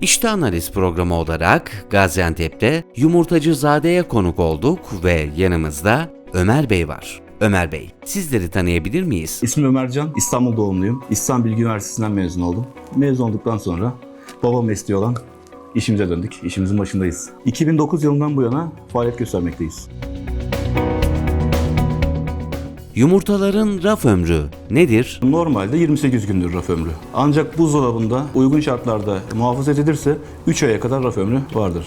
İşte analiz programı olarak Gaziantep'te Yumurtacızade'ye konuk olduk ve yanımızda Ömer Bey var. Ömer Bey, sizleri tanıyabilir miyiz? İsmim Ömercan, İstanbul doğumluyum. İstanbul Bilgi Üniversitesi'nden mezun oldum. Mezun olduktan sonra baba mesleği olan işimize döndük. İşimizin başındayız. 2009 yılından bu yana faaliyet göstermekteyiz. Yumurtaların raf ömrü nedir? Normalde 28 gündür raf ömrü. Ancak buzdolabında uygun şartlarda muhafaza edilirse 3 aya kadar raf ömrü vardır.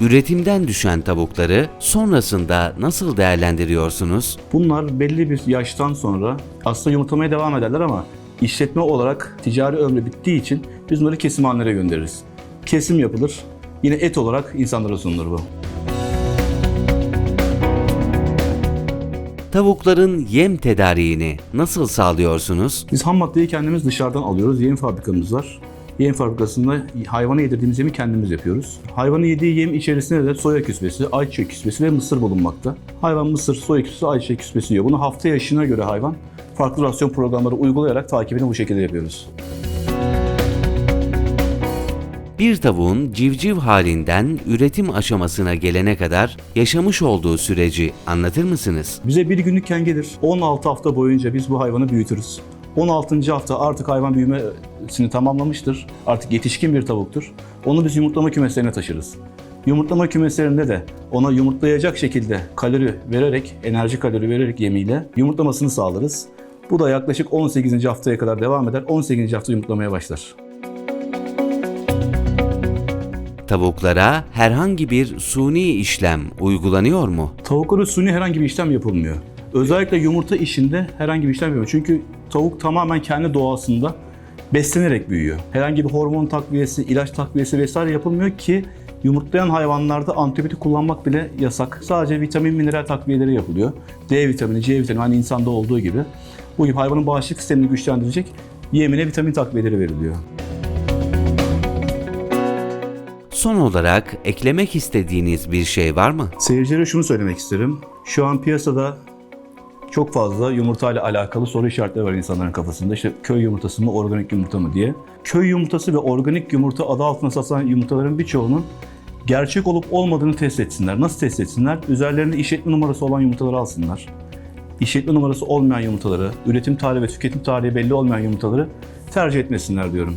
Üretimden düşen tavukları sonrasında nasıl değerlendiriyorsunuz? Bunlar belli bir yaştan sonra aslında yumurtlamaya devam ederler ama işletme olarak ticari ömrü bittiği için biz bunları kesimhanelere göndeririz. Kesim yapılır. Yine et olarak insanlara sunulur bu. Tavukların yem tedariğini nasıl sağlıyorsunuz? Biz ham maddeyi kendimiz dışarıdan alıyoruz. Yem fabrikamız var. Yem fabrikasında hayvana yedirdiğimiz yemi kendimiz yapıyoruz. Hayvanın yediği yem içerisinde de soya küspesi, ayçiçeği küspesi ve mısır bulunmakta. Hayvan mısır, soya küspesi, ayçiçeği küspesi yiyor. Bunu hafta yaşına göre hayvan farklı rasyon programları uygulayarak takibini bu şekilde yapıyoruz. Bir tavuğun civciv halinden üretim aşamasına gelene kadar yaşamış olduğu süreci anlatır mısınız? Bize bir günlükken gelir. 16 hafta boyunca biz bu hayvanı büyütürüz. 16. hafta artık hayvan büyümesini tamamlamıştır. Artık yetişkin bir tavuktur. Onu biz yumurtlama kümeslerine taşırız. Yumurtlama kümeslerinde de ona yumurtlayacak şekilde kalori vererek, enerji kalori vererek yemiyle yumurtlamasını sağlarız. Bu da yaklaşık 18. haftaya kadar devam eder. 18. hafta yumurtlamaya başlar. Tavuklara herhangi bir suni işlem uygulanıyor mu? Tavuklara suni herhangi bir işlem yapılmıyor. Özellikle yumurta işinde herhangi bir işlem yapılmıyor. Çünkü tavuk tamamen kendi doğasında beslenerek büyüyor. Herhangi bir hormon takviyesi, ilaç takviyesi vesaire yapılmıyor ki yumurtlayan hayvanlarda antibiyotik kullanmak bile yasak. Sadece vitamin, mineral takviyeleri yapılıyor. D vitamini, C vitamini hani insanda olduğu gibi. Bu gibi hayvanın bağışıklık sistemini güçlendirecek yemine vitamin takviyeleri veriliyor. Son olarak eklemek istediğiniz bir şey var mı? Seyircilere şunu söylemek isterim. Şu an piyasada çok fazla yumurta ile alakalı soru işaretleri var insanların kafasında. İşte köy yumurtası mı, organik yumurta mı diye. Köy yumurtası ve organik yumurta adı altında satılan yumurtaların birçoğunun gerçek olup olmadığını test etsinler. Nasıl test etsinler? Üzerlerinde işletme numarası olan yumurtaları alsınlar. İşletme numarası olmayan yumurtaları, üretim tarihi ve tüketim tarihi belli olmayan yumurtaları tercih etmesinler diyorum.